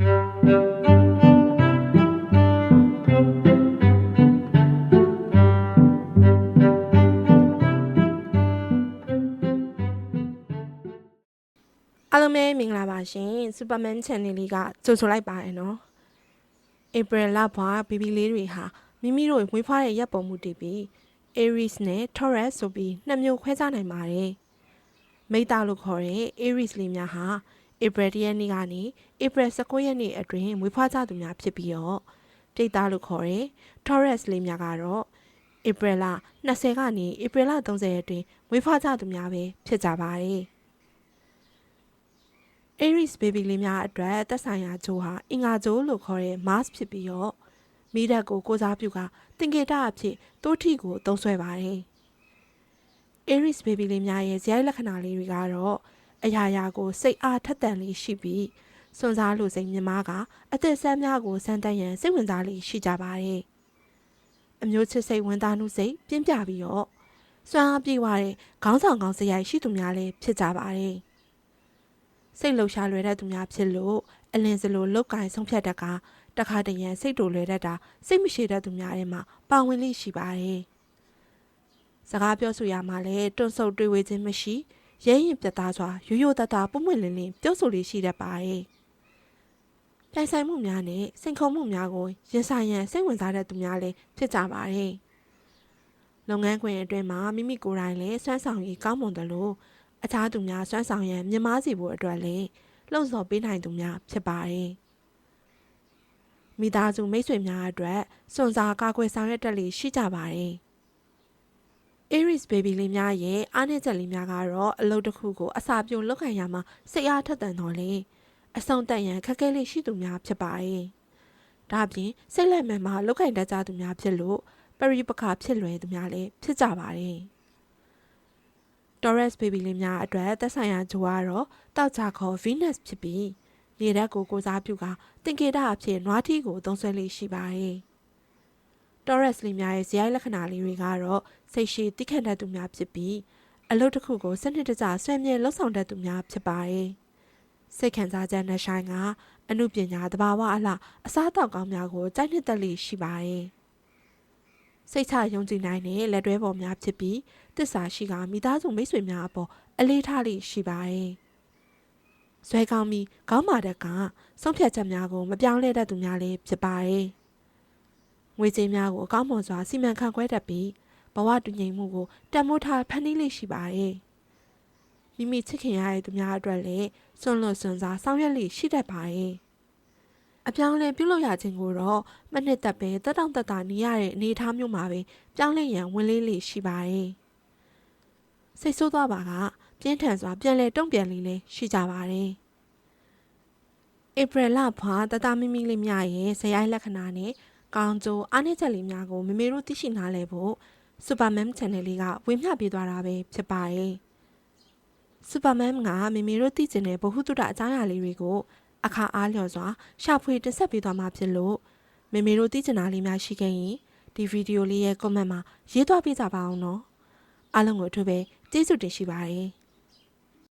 အားလုံးပဲမင်္ဂလာပါရှင်စူပါမန် channel လေးကကြိုဆိုလိုက်ပါရနော်ဧပြီလဘွားဘီဘီလေးတွေဟာမိမိတို့မွေးဖွားတဲ့ရက်ပုံမှုတည်ပြီး Aries နဲ့ Taurus ဆိုပြီးနှစ်မျိုးခွဲခြားနိုင်ပါတယ်မိသားလို့ခေါ်တဲ့ Aries လေးများဟာ ဧပြီ၁ရက်နေ့ကနေဧပြီ19ရက်နေ့အတွင်းမွေးဖွားကြသူများဖြစ်ပြီးတော့ပြိတ်သားလို့ခေါ်တဲ့ Taurus လေးများကတော့ဧပြီလ20ကနေဧပြီလ30ရက်အတွင်းမွေးဖွားကြသူများပဲဖြစ်ကြပါတယ် Aries baby လေးများအတွက်သက်ဆိုင်ရာဂျိုးဟာအင်္ဂါဂျိုးလို့ခေါ်တဲ့ Mars ဖြစ်ပြီးတော့မိဓာတ်ကိုကိုစားပြုကတင်ကေတအဖြစ်တိုးထီကိုသုံးဆွဲပါတယ်။ Aries baby လေးများရဲ့ဇယိုက်လက္ခဏာလေးတွေကတော့ အရာရာကိုစိတ်အားထက်သန်လေးရှိပြီးစွန့်စားလို့စိတ်မြမားကအသက်ဆန်းများကိုစမ်းတမ်းရန်စိတ်ဝင်စားလေးရှိကြပါတယ်။အမျိုးချစ်စိတ်ဝင်သားမှုစိတ်ပြင်းပြပြီးတော့စွမ်းအားပြေဝတဲ့ခေါင်းဆောင်ကောင်းစရိုက်ရှိသူများလည်းဖြစ်ကြပါတယ်။စိတ်လှုပ်ရှားလွယ်တဲ့သူများဖြစ်လို့အလင်းစလိုလောက်ကင်ဆုံးဖြတ်တက်ကတခါတရံစိတ်တူလွယ်တတ်တာစိတ်မရှိတတ်သူများထဲမှာပါဝင်လိရှိပါတယ်။စကားပြောဆိုရမှာလည်းတွန့်ဆုတ်တွေ့ဝေခြင်းမရှိ ရဲရင်ပြတ်သားစွာရိုးရိုးသားသားပုံမှန်လင်းလင်းပြောဆိုလေးရှိတတ်ပါတယ်။ပြိုင်ဆိုင်မှုများနဲ့စိန်ခေါ်မှုများကိုရင်ဆိုင်ရန်စိတ်ဝင်စားတဲ့သူများလည်းဖြစ်ကြပါတယ်။လုပ်ငန်းခွင်အတွင်းမှာမိမိကိုယ်တိုင်လည်းစွမ်းဆောင်ရည်ကောင်းမွန်တယ်လို့အခြားသူများစွမ်းဆောင်ရန်မြင်မာစီဖို့အတွက်လည်းလှုံ့ဆော်ပေးနိုင်သူများဖြစ်ပါတယ်။မိသားစုမိတ်ဆွေများအတွက်စွန့်စားကာကွယ်ဆောင်ရွက်တက်လေးရှိကြပါတယ်။ Aries baby လေးများရဲ့အားနည်းချက်လေးများကတော့အလုပ်တစ်ခုကိုအစာပြုံလုပ်ခံရမှာစိတ်အားထက်သန်တော်လေအဆုံးတက်ရန်ခက်ခဲလေးရှိသူများဖြစ်ပါတယ်။ဒါပြင်စိတ်လက်မှန်မှာလောက်ကန်တတ်ကြသူများဖြစ်လို့ပရိပခဖြစ်လွယ်သူများလည်းဖြစ်ကြပါတယ်။ Taurus baby လေးများအတွက်သက်ဆိုင်ရာဂျိုကတော့တောက်ကြခေါ် Venus ဖြစ်ပြီးနေရက်ကိုကိုစားပြုကတင်ကေတအဖြစ်နွားထီးကိုသုံးဆွဲလေးရှိပါတယ်။ Taurus လေးများရဲ့ဇယိုက်လက္ခဏာလေးတွေကတော့စိတ်ရှိတိခတ်တတ်သူများဖြစ်ပြီးအလုပ်တစ်ခုကိုစနစ်တကျဆွဲမြဲလှုပ်ဆောင်တတ်သူများဖြစ်ပါတယ်။စိတ်ခံစားချက်နဲ့ဆိုင်ကအမှုပညာတဘာဝအလှအစားအသောက်ကောင်းများကိုကြိုက်နှစ်သက်လေးရှိပါတယ်။စိတ်ချယုံကြည်နိုင်တဲ့လက်တွဲပေါ်များဖြစ်ပြီးတစ္ဆာရှိကမိသားစုမိတ်ဆွေများအပေါ်အလေးထားလေးရှိပါတယ်။ဇွဲကောင်းပြီးခေါင်းမာတက်ကဆုံးဖြတ်ချက်များကိုမပြောင်းလဲတတ်သူများလည်းဖြစ်ပါတယ်။ ငွေကြေးများကိုအကောင်းမွန်စွာစီမံခန့်ခွဲတတ်ပြီးဘဝတည်ငြိမ်မှုကိုတန်ဖိုးထားဖန်တီးလေးရှိပါတယ်။မိမိချစ်ခင်ရတဲ့သူများအတွက်လည်းစွန့်လွတ်စွန့်စားဆောင်ရွက်လေးရှိတတ်ပါတယ်။အပြောင်းလဲပြုလုပ်ရခြင်းကိုတော့မနှစ်သက်ပဲတက်တောင့်တက်တာနေရတဲ့အနေအထားမျိုးမှာပဲပြောင်းလဲရန်ဝင်လေးလေးရှိပါတယ်။စိတ်ဆိုးသွားပါကပြင်းထန်စွာပြန်လဲတုံ့ပြန်လေးလေးရှိကြပါတယ်။ဧပြီလဖွာတတမီမီလေးများရဲ့ဇယိုင်းလက္ခဏာနဲ့ ကောင်းကျိုးအားနည်းချက်လေးများကိုမမေတို့သိရှိနားလည်ဖို့စူပါမမ် channel လေးကဝေမျှပေးသွားတာပဲဖြစ်ပါတယ်။စူပါမမ်ကမမေတို့သိကျင်တဲ့ဗဟုသုတအကြောင်းအရာလေးတွေကိုအခါအားလျော်စွာရှာဖွေတင်ဆက်ပေးသွားမှာဖြစ်လို့မေမေတို့သိချင်တာလေးများရှိခဲ့ရင်ဒီဗီဒီယိုလေးရဲ့ comment မှာရေးသွားပေးကြပါအောင်နော်အားလုံးကိုအထူးပဲကျေးဇူးတင်ရှိပါတယ်